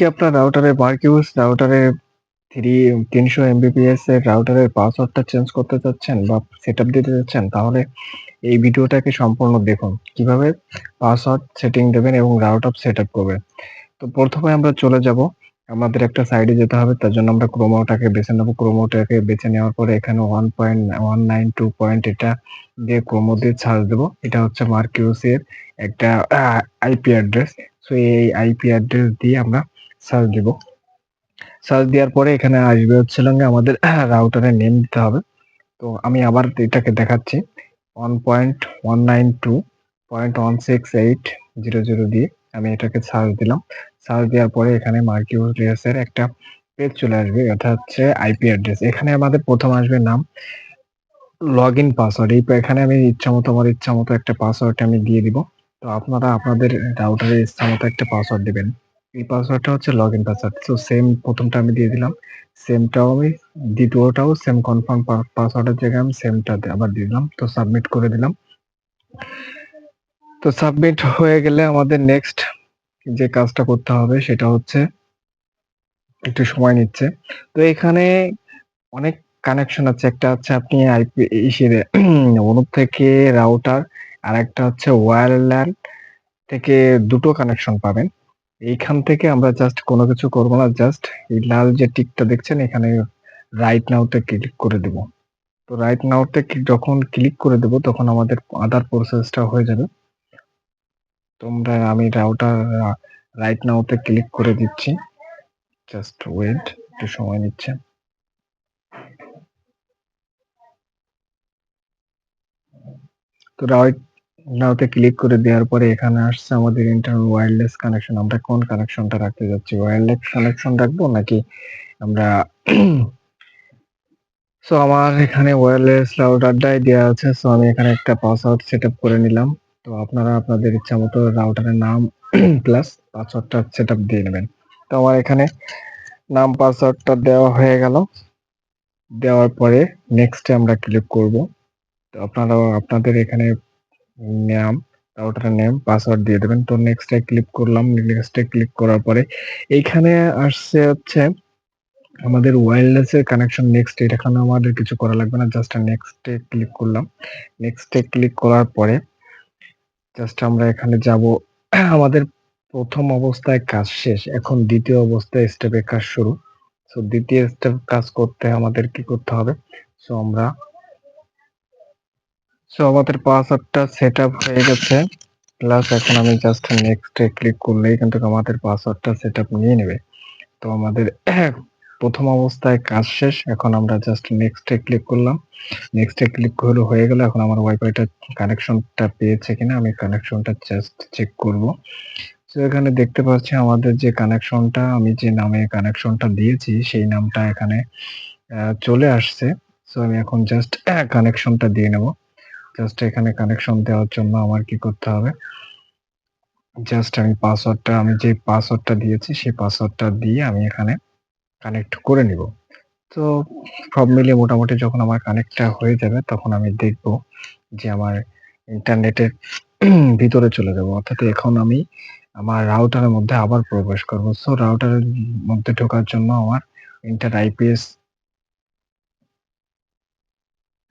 কি আপনার রাউটারে মার্কিউস রাউটারে থ্রি তিনশো এমবিপিএস এর রাউটারের পাসওয়ার্ডটা চেঞ্জ করতে চাচ্ছেন বা সেটআপ দিতে চাচ্ছেন, তাহলে এই ভিডিওটাকে সম্পূর্ণ দেখুন। কীভাবে পাসওয়ার্ড সেটিং দেবেন এবং রাউটার সেটআপ করবেন? তো প্রথমে আমরা চলে যাব। আমাদের একটা সাইডে যেতে হবে, তার জন্য আমরা ক্রোমোটাকে বেছে নেব। ক্রোমোটাকে বেছে নেওয়ার পরে এখানে one point one nine two point এটা দিয়ে ক্রোমো দিয়ে ছাড় দেবো। এটা হচ্ছে মার্কিউসের একটা আইপি অ্যাড্রেস সো এই আইপি অ্যাড্রেস দিয়ে আমরা সার্চ দিব। সার্চ দেওয়ার পরে এখানে আসবে হচ্ছে লঙ্গে আমাদের রাউটারের নেম দিতে হবে। তো আমি আবার এটাকে দেখাচ্ছি। One point one nine two point one six eight zero zero দিয়ে আমি এটাকে সার্চ দিলাম। সার্চ দেওয়ার পরে এখানে মার্কিউস একটা পেজ চলে আসবে, এটা হচ্ছে আইপি অ্যাড্রেস এখানে আমাদের প্রথম আসবে নাম লগ ইন পাসওয়ার্ড এই এখানে আমি ইচ্ছা মতো, আমার ইচ্ছা মতো একটা পাসওয়ার্ড আমি দিয়ে দিব। তো আপনারা আপনাদের রাউটারে ইচ্ছা মতো একটা পাসওয়ার্ড দিবেন। এই পাসওয়ার্ডটা হচ্ছে লগ ইন পাসওয়ার্ড তো সেম প্রথমটা আমি দিয়ে দিলাম। সেমটাও আমি, দ্বিতীয়টাও সেম কনফার্ম পাসওয়ার্ডের জায়গায় আমি সেমটা আবার দিয়ে দিলাম। তো সাবমিট করে দিলাম। তো সাবমিট হয়ে গেলে আমাদের নেক্সট যে কাজটা করতে হবে, সেটা হচ্ছে একটু সময় নিচ্ছে। তো, এখানে অনেক কানেকশন আছে। একটা হচ্ছে আপনি আইপি ইসের, অনুপ থেকে রাউটার আর একটা হচ্ছে ওয়্যারল্যান থেকে দুটো কানেকশন পাবেন। এইখান থেকে আমরা জাস্ট কোনো কিছু করব না জাস্ট এই লাল যে টিকটা দেখছেন, এখানে রাইট নাওতে ক্লিক করে দেব। তো রাইট নাওতে যখন ক্লিক করে দেব, তখন আমাদের আদার প্রসেসটা হয়ে যাবে। তোমরা, আমি রাউটার রাইট নাওতে ক্লিক করে দিচ্ছি। জাস্ট ওয়েট একটু সময় নিচ্ছে। তো রাইট নাওতে ক্লিক করে দেওয়ার পরে এখানে আসছে আমাদের ইন্টারনাল ওয়্যারলেস কানেকশন আমরা কোন কানেকশনটা রাখতে যাচ্ছি? ওয়্যারলেস কানেকশন রাখব নাকি আমরা সো আমার এখানে ওয়্যারলেস রাউটারটাই দেওয়া আছে। সো আমি এখানে একটা পাসওয়ার্ড সেট করে নিলাম। তো আপনারা আপনাদের ইচ্ছা মতো রাউটারের নাম প্লাস পাসওয়ার্ডটা সেট দিয়ে নেবেন। তো আমার এখানে নাম পাসওয়ার্ডটা দেওয়া হয়ে গেল। দেওয়ার পরে নেক্সটে আমরা ক্লিক করব। তো আপনারাও আপনাদের এখানে নাম রাউটারের নেম পাসওয়ার্ড দিয়ে দেবেন। তো নেক্সটে ক্লিক করলাম। নেক্সটে ক্লিক করার পরে এইখানে আসছে হচ্ছে আমাদের ওয়্যারলেস এর কানেকশন নেক্সট এটা এখানে আমাদের কিছু করা লাগবে না জাস্ট নেক্সটে ক্লিক করলাম। নেক্সটে ক্লিক করার পরে জাস্ট আমরা এখানে যাব। আমাদের প্রথম অবস্থায় কাজ শেষ। এখন দ্বিতীয় অবস্থায় স্টেপে কাজ শুরু। সো দ্বিতীয় স্টেপ কাজ করতে আমাদের কি করতে হবে? সো আমরা সো আমাদের পাসওয়ার্ডটা সেট আপ হয়ে গেছে। প্লাস এখন আমি জাস্ট নেক্সটে ক্লিক করলেই কিন্তু আমাদের পাসওয়ার্ডটা সেট আপ নিয়ে নেবে। তো আমাদের প্রথম অবস্থায় কাজ শেষ। এখন আমরা জাস্ট নেক্সটে ক্লিক করলাম। নেক্সটে ক্লিক হলো, হয়ে গেল এখন আমার ওয়াইফাইটা কানেকশনটা পেয়েছে কিনা আমি কানেকশনটা জাস্ট চেক করব। তো এখানে দেখতে পাচ্ছি আমাদের যে কানেকশনটা আমি যে নামে কানেকশনটা দিয়েছি, সেই নামটা এখানে চলে আসছে। সো আমি এখন জাস্ট কানেকশনটা দিয়ে নেব। জাস্ট এখানে কানেকশন দেওয়ার জন্য আমার কি করতে হবে? জাস্ট আমি পাসওয়ার্ডটা আমি যে পাসওয়ার্ডটা দিয়েছি, সেই পাসওয়ার্ডটা দিয়ে আমি এখানে কানেক্ট করে নিব। তো সব মিলিয়ে মোটামুটি যখন আমার কানেক্টটা হয়ে যাবে, তখন আমি দেখব যে আমার ইন্টারনেটের ভিতরে চলে যাব। অর্থাৎ এখন আমি আমার রাউটারের মধ্যে আবার প্রবেশ করব। সো রাউটারের মধ্যে ঢোকার জন্য আমার ইন্টার আইপিএস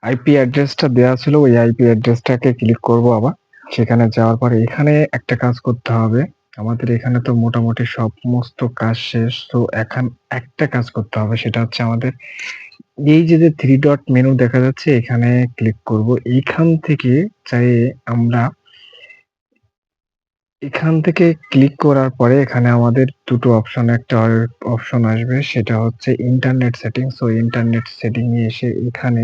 আইপি অ্যাড্রেসটা দেওয়া ছিল, ওই আইপি অ্যাড্রেসটাকে ক্লিক করব আবার। সেখানে যাওয়ার পরে এখানে একটা কাজ করতে হবে। আমাদের এখানে তো মোটামুটি সমস্ত কাজ শেষ, তো এখন একটা কাজ করতে হবে, সেটা হচ্ছে আমাদের এই যে যে থ্রি ডট মেনু দেখা যাচ্ছে, এখানে ক্লিক করব। এইখান থেকে চাই আমরা এখান থেকে ক্লিক করার পরে এখানে আমাদের দুটো অপশন একটা অপশন আসবে, সেটা হচ্ছে internet setting so internet setting এসে এখানে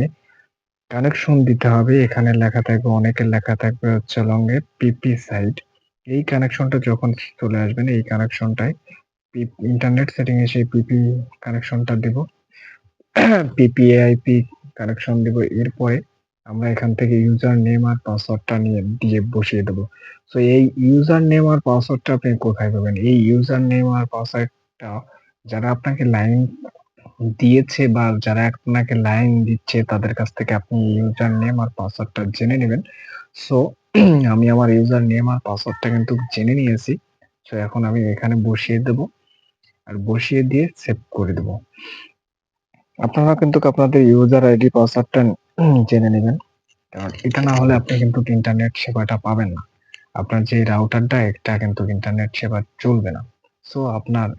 কানেকশন দিতে হবে। এখানে লেখা থাকবে অনেকের লেখা থাকবে হচ্ছে লঙ্গে পিপি সাইট এই কানেকশনটা যখন চলে আসবেন এই কানেকশনটায় ইন্টারনেট সেটিং এ সেই পিপি কানেকশনটা দেব। পিপিআইপি কানেকশন দেব। এরপরে আমরা এখান থেকে ইউজার নেম আর পাসওয়ার্ডটা নিয়ে দিয়ে বসিয়ে দেবো। সো এই ইউজার নেম আর পাসওয়ার্ডটা আপনি কোথায় পাবেন? এই ইউজার নেম আর পাসওয়ার্ডটা যারা আপনাকে লাইন দিয়েছে বা যারা আপনাকে লাইন দিচ্ছে, তাদের কাছ থেকে আপনি ইউজার নেম আর পাসওয়ার্ডটা জেনে নেবেন। সো আমি আমার ইউজার নেম আর পাসওয়ার্ডটা কিন্তু জেনে নিয়েছি। সো এখন আমি এখানে বসিয়ে দেব আর বসিয়ে দিয়ে সেভ করে দেব। আপনারা কিন্তু আপনাদের ইউজার আইডি পাসওয়ার্ডটা জেনে নেবেন। কারণ এটা না হলে আপনি কিন্তু ইন্টারনেট সেবাটা পাবেন না। আপনার যে রাউটারটা এটা কিন্তু ইন্টারনেট সেবা চলবে না। সো আপনার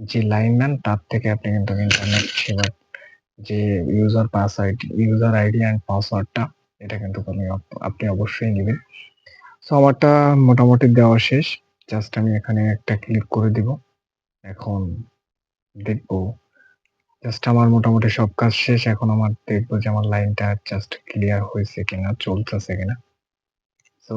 যে লাইন লাইনম্যান তার থেকে আপনি কিন্তু ইন্টারনেট সেবার যে user pass ID user ID and পাসওয়ার্ডটা এটা কিন্তু আপনি অবশ্যই নেবেন। সো আমারটা মোটামুটি দেওয়া শেষ। জাস্ট আমি এখানে একটা ক্লিক করে দিব। এখন দেখব। জাস্ট আমার মোটামুটি সব কাজ শেষ। এখন আমার দেখব যে আমার লাইনটা জাস্ট ক্লিয়ার হয়েছে কিনা, চলতেছে কিনা। সো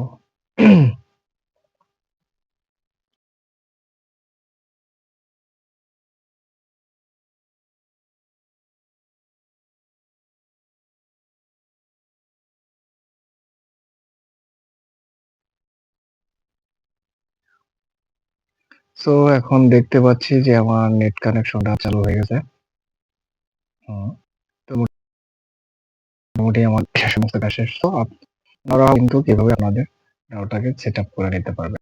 সো এখন দেখতে পাচ্ছি যে আমার নেট কানেকশনটা চালু হয়ে গেছে। তো মোটামুটি আমার সমস্ত কাজ শেষ। তো আপনারাও কিন্তু কীভাবে আপনাদের রাউটারকে সেট আপ করে নিতে পারবেন।